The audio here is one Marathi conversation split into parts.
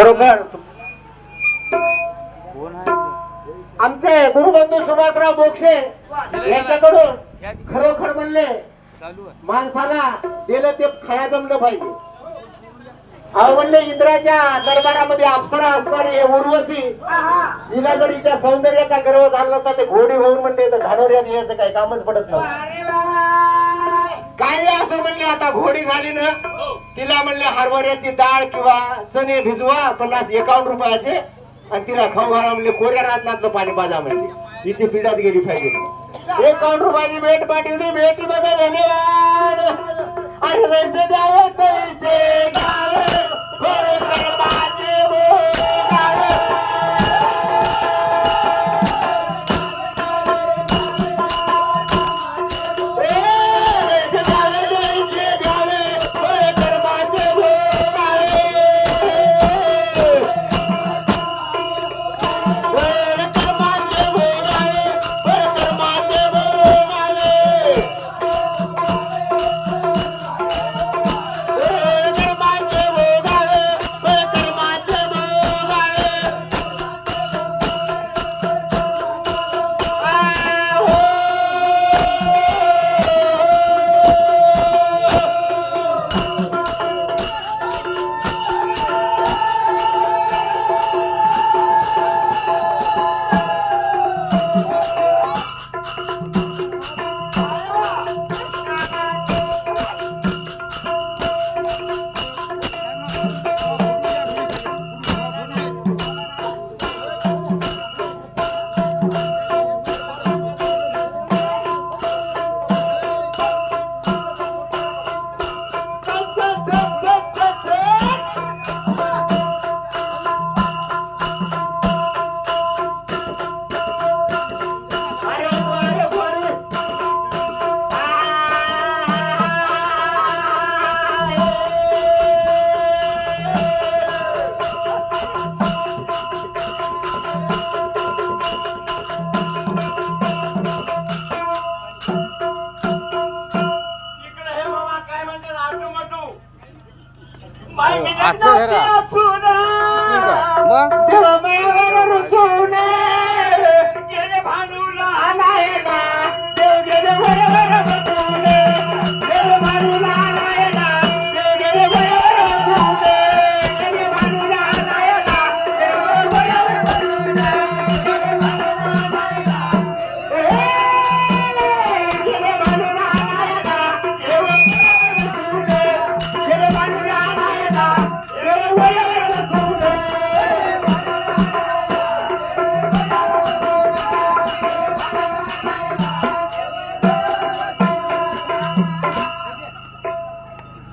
खरोखर? आमचे गुरुबंधू सुभाषराव बोक्षे यांच्याकडून खरोखर म्हणले माणसाला दिलं ते खाया जमलं पाहिजे. अहो म्हणले इंद्राच्या दरबारामध्ये अप्सरा असणारी हे उर्वशी तिला जर हिच्या सौंदर्याचा गर्व झाला नसता ते घोडी होऊन म्हणले तर धानोऱ्यात यायचं काही कामच पडत नव्हतं. काय असं म्हणले आता घोडी झाली ना तिला म्हणले हरभऱ्याची डाळ किंवा चणे भिजवा पन्नास एकावन्न रुपयाचे. आणि तिला खाऊ घाला म्हणले कोऱ्या राजनाथचं पाणी पाजा म्हणले. हिची पिढ्यात गेली पाहिजे. एकावन्न रुपयाची भेट पाठवली भेटी बघा धन्यवाद. अरे जैसे द्यावे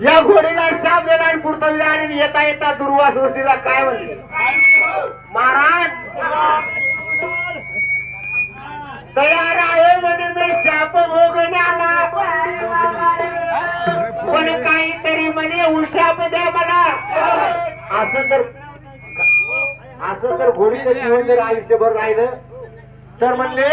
या घोडीला साप दिला आणि पुरतविला आणि येता येता दुर्वास ऋषीला काय म्हणले महाराज! तयार आहे म्हणून मी शाप भोगण्याला. पण काहीतरी म्हणे उशाप द्या मला. असं तर असं तर घोडीचं जीवन जर आयुष्यभर राहिलं तर म्हणले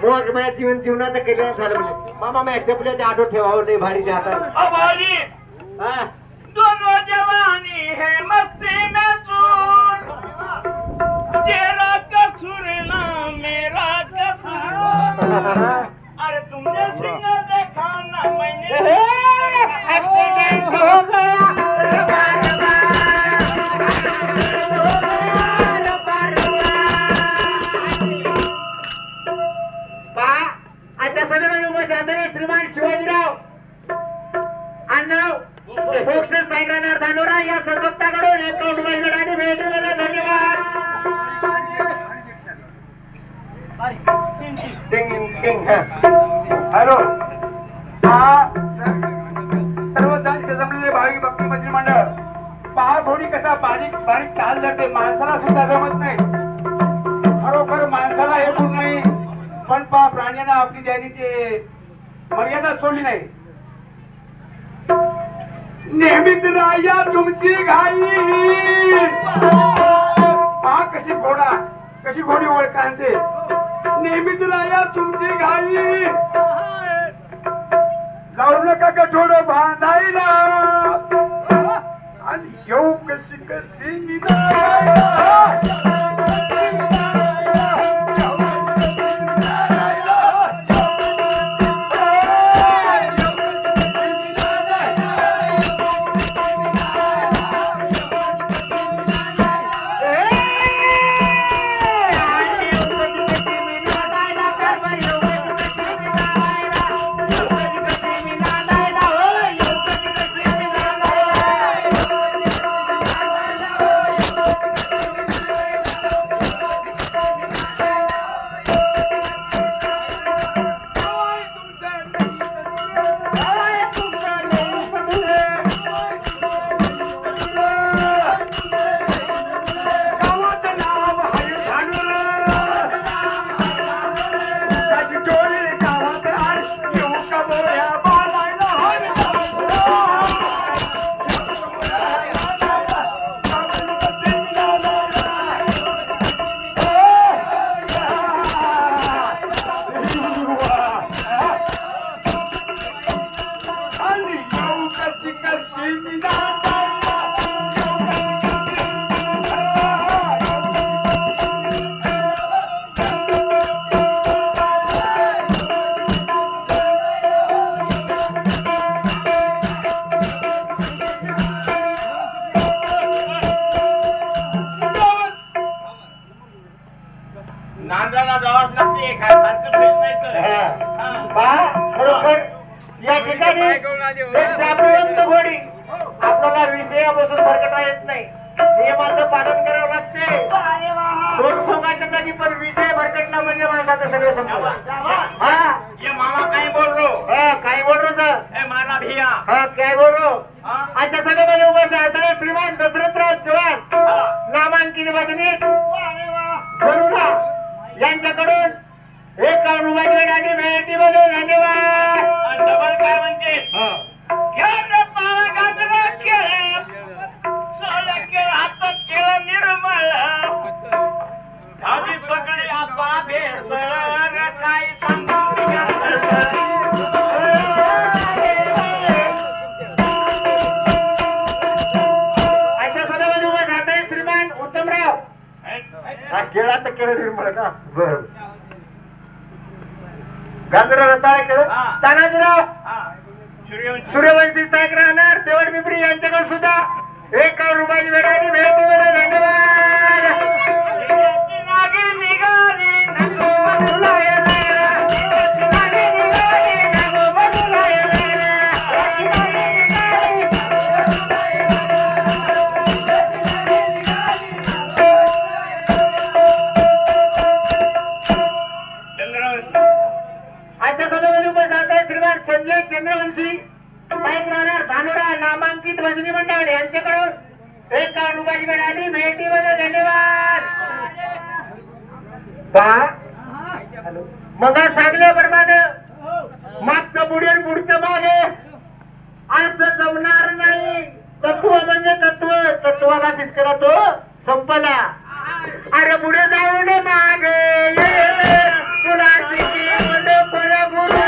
मग माझ्या जीवन जीवनाचं कल्याण झालं म्हणजे. मामा माझ्या चपल्या ते आठवत ठेवावं नाही भारी हातात अबाजी हा? दोनों जवानी है मस्ती में चूर. तेरा कसूर ना मेरा कसूर. अरे तुमने सिंह भाविक भक्ती मंडळ पहा घोडी कसा बारीक बारीक ताल धरते. माणसाला सुद्धा जमत नाही. खरोखर माणसाला हे गुण नाही. पण पहा प्राण्यांना आपली त्यांनी ते मर्यादा सोडली नाही. नेहमीच राया तुमची घाई. पहा कशी घोडा कशी घोडी ओळखांते नेहमीच राया तुमची घाई. लावू नका कठोड बांधायला. आणि येऊ कशी कशी भिया हा काय बोल रहा हूं? हा? आजच्या सगळ्यामध्ये उभे आहे श्रीमान दशरथराव चव्हाण हा. नामांकित भजनी करुणा यांच्याकडून एक रुपयाची आणि भेटीमध्ये धन्यवाद आणि डबल काय म्हणते हा. खेळ रे पाळा गाजरा खेळ सोळा खेळ हातात केला निर्मळ झाली सगळी आता भेसळ उभे राहत आहे श्रीमान उत्तमराव. हा केळा तर केळं निर्मळ का? बर. गाजर रताळे केळं. तानाजीराव. सूर्यवंशी. स्थायिक राहणार देवड पिंपरी यांच्याकडे सुद्धा एक रुपयाची भेट आणि भेटीमध्ये धन्यवाद. संजय चंद्रवंशी स्थायिक राहणार धानोरा नामांकित भजनी मंडळ यांच्याकडून एक रुपयाची भेट भेटीमध्ये धन्यवाद. पहा मग सांगल्याप्रमाणे मागचं पुढे आणि पुढचं मागे. असं जमणार नाही. तत्व म्हणजे तत्व. तत्वाला फिसकरा तो संपला. अरे पुढे जाऊ नये मागे. तुला शिकवलं गुरु.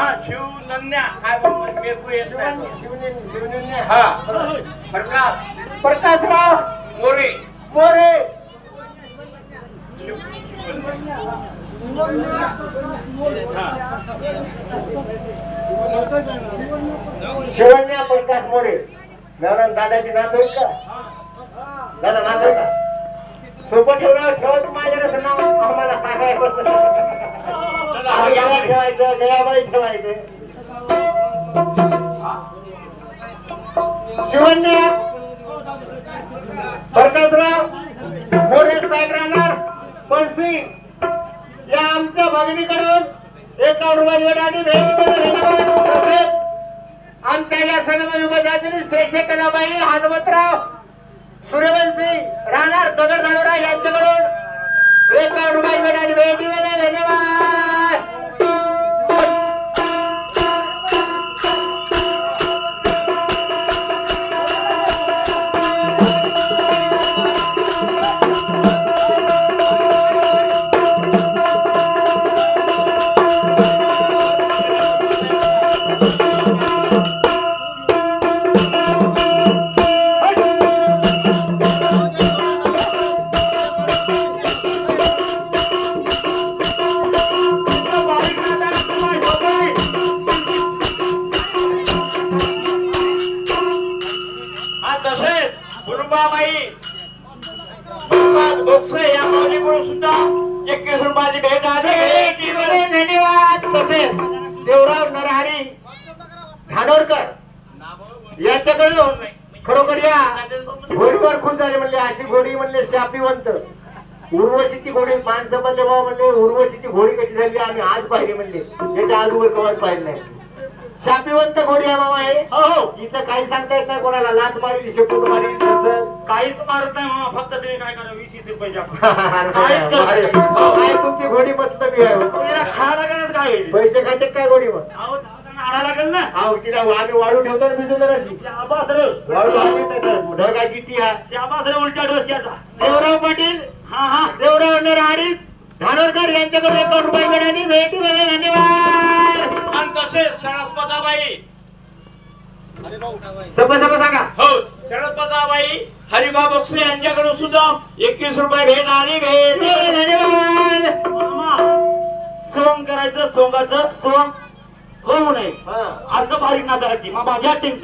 हा शिवनन्या काय बोलतो मेकू येत नाही. हा. प्रकाश. प्रकाशराव मोरे. मोरे. शिवण्या प्रकाश मोरे. दादा दादाची नात होईल का? दादा नात होईल का? सोपं ठेवलं ठेवा तू माझ्याकडे नाव आम्हाला सांगायचं ठेवायचं दयाबाई ठेवायचं. शिवण्या प्रकाशराव मोरे साहेब राहणार या आमच्या भगिनीकडून एक रुपये भेट आमच्या या सणामध्ये उपजातीने शेषे कलाबाई हनुमंतराव सूर्यवंशी राहणार दगड धानोरा यांच्याकडून. एक रुपये मिळाली भेट धन्यवाद. धानोरकर यांच्याकडून खरोखर या घोडीवर खून झाले म्हणले अशी घोडी म्हणले शापिवंत. उर्वशीची घोडी माणसं म्हणले बाबा म्हणले उर्वशीची घोडी कशी झाली आम्ही आज पाहिली म्हणले. त्याच्या आजवर कवाच पाहिलं नाही. शापिवंत घोडी आहे बाबा हे. हो हो. इथं काही सांगता येत नाही कोणाला. लाच मारी शेपूट मारी तसं. काहीच मारत नाही मामा फक्त तुम्ही काय करा वीस रुपये तुमची घोडी आहे खायला काय? होईल? पैसे खाते काय घोडीवर? अहो, आणायला लागेल ना? हा तिला आम्ही वाळू ठेवतो ना भिजून जराशी शाबास रे वाळू आम्ही त्याच्यात ढग आहे किती हा? शाबास रे उलट्या डोसक्याचा. देवराव पाटील? हा हा. देवराव नरहरी धानोरकर यांच्याकडे एक रुपये मिळाली. भेटी मध्ये धन्यवाद. आणि सप सप सांगा. हो शरदपदाबाई हरिबा बोक्से यांच्याकडून सुद्धा एकवीस रुपये भेट आली. भेट. भेटी मध्ये धन्यवाद सोंग करायचं सोंगाचं सोंग. होऊ नये हा, असं बारीक नाचायची मामा घ्या टिंग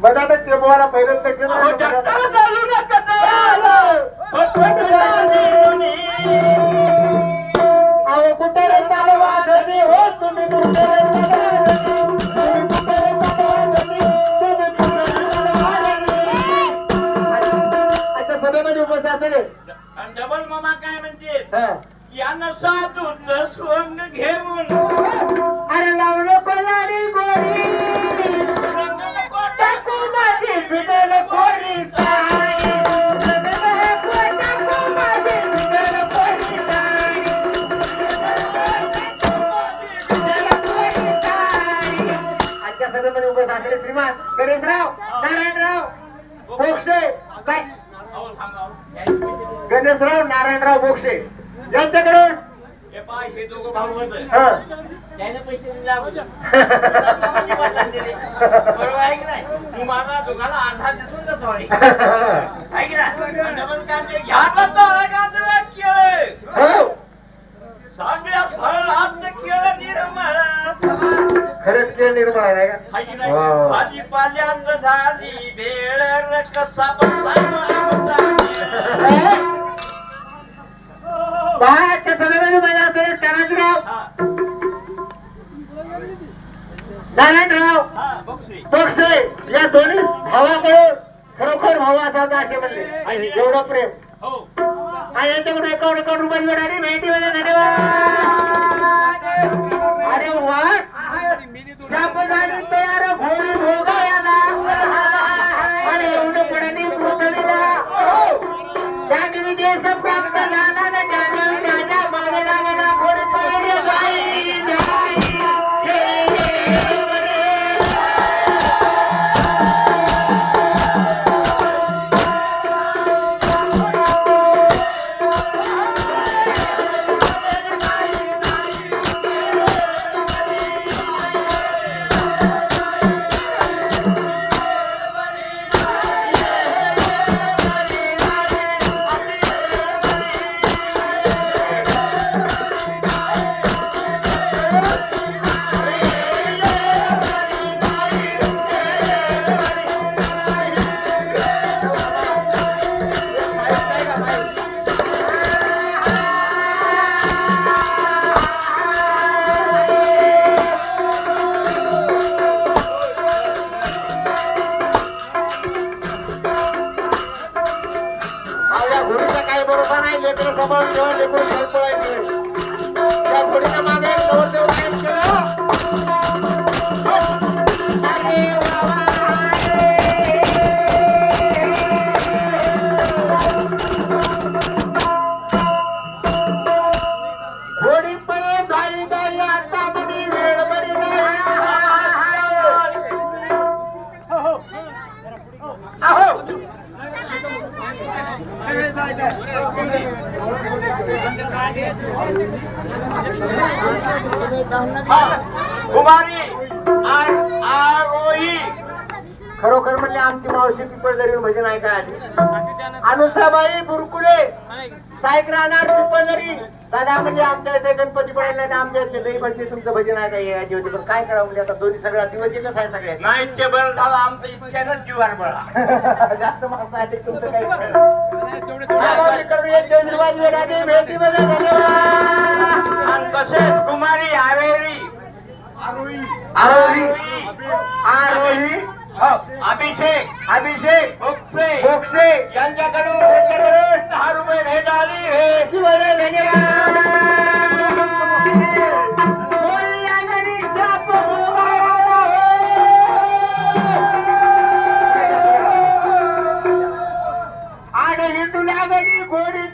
मग आता ते बोला पहिलंच लक्ष अहो, कुठे रे चाले वाजनी हो तुम्ही कुठे रे सभेमध्ये उपस्थित असलेले आणि डबल मामा काय म्हणते हा. यानं साधूच स्वंग घेऊन अरे लावलं कोलारी गोरी टाकू माझी कोरी साडी. आजच्या सभेमध्ये उभे असलेले श्रीमान गणेशराव नारायणराव बोक्षे. गणेशराव नारायणराव बोक्षे यांच्याकडून? हे पाय दोघं भाऊ होते. हा. त्याने पैसे दिले अगोदर. बदला दिले. बरोबर आहे की नाही? मी माझा दुकानाला आधार देतो ना थोडी आहे की नाही? डबल काम ते घ्यायला तर गाजरा केळे हो. सगळ्या सरळ हात केळं निर्मळ. खरंच खेळ निर्माण आहे का? आहे की नाही? वा, वा. भाजीपाल्यात झाली भेळ बसा बाहेरच्या सभेमध्ये माझ्या असलेले तानाजीराव. नारायणराव. हा पक्षे या दोन्ही खरोखर भाऊ असावता असे म्हणले. एवढं प्रेम. हो. आणि यांच्याकडून एकावन्न एकावन्न रुपयाची मिळाली भेटी मध्ये धन्यवाद अरे वा. शाप झाली तयार घोडी भोगायला. आणि एवढं पडानी पृथ्वीला त्यागवी देश प्राप्त झाला. अहो कुमारी आरोही खरोखर म्हणले आमची मावशी पिपळगरी भजन म्हणजे ऐका काय अनुसाबाई बुरकुले. साईक राहणार जरी दादा म्हणजे आमच्या इथे गणपती पडायला नाही आमच्या इथे लई म्हणजे तुमचं भजन ऐका यायची होती पण काय करावं म्हणजे आता दोन्ही सगळा दिवस एकच आहे सगळ्यात नाही ते बरं झालं आमचं इच्छेनच जीवार बळा. जास्त माणसं आली तुमचं काही भेटी भेटीमध्ये धन्यवाद आणि तसेच कुमारी आवेरी आरोही. आरोही. अभिषेक अभिषेक बोक्षे बोक्षे यांच्याकडून दहा रुपये भेट आली हे. धन्यवाद. बोलला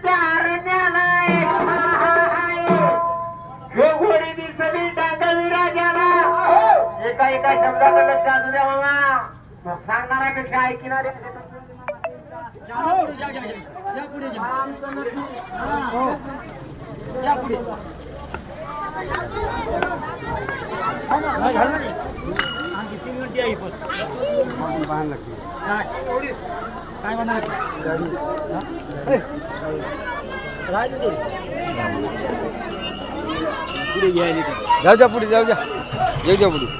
एका शब्दाकडे लक्ष असू द्या मामा सांगणाऱ्यापेक्षा ऐकणारे. जाऊ द्या पुढे जाऊ द्या जाऊ द्या पुढे.